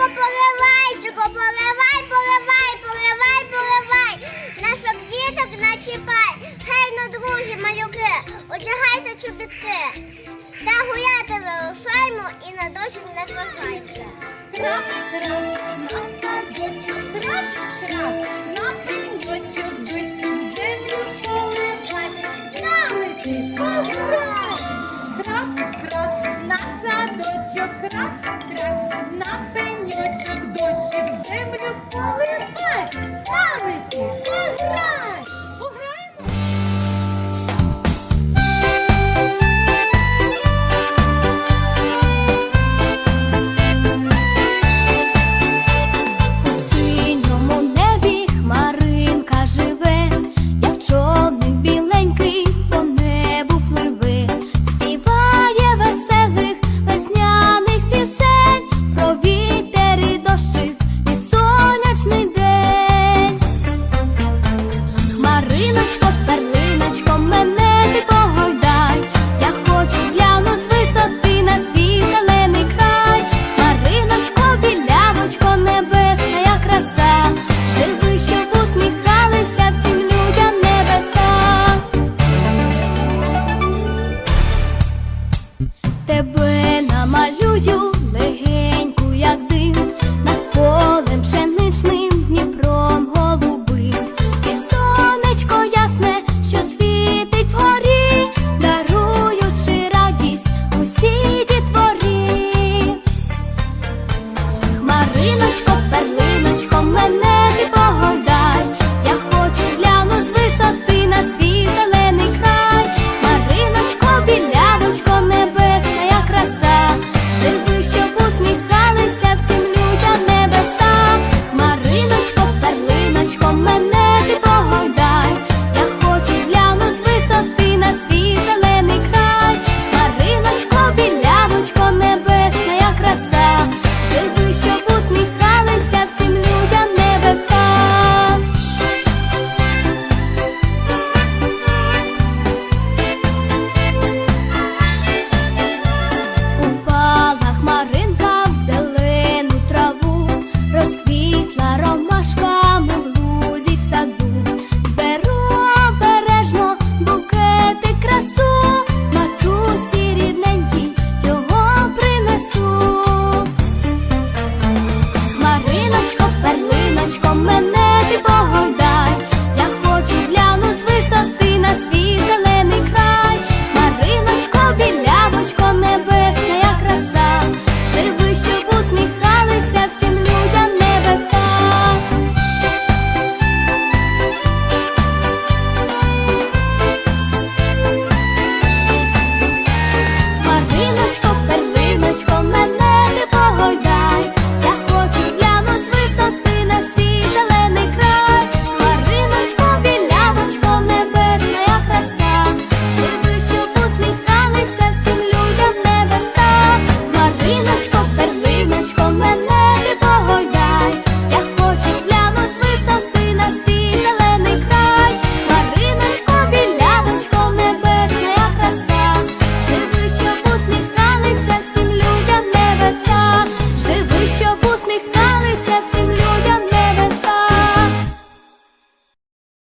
дощику поливайчику, поливай, поливай, поливай, поливай. Наших діток начіпай. Гей, ну, друзі, малюки, одягайте чобітки. Та гуляти вирушаймо і на дощик не зважайте. Трап, трап, садочок, трап, трап, Hey, we're gonna fall in love. Ялиночко, перлиночко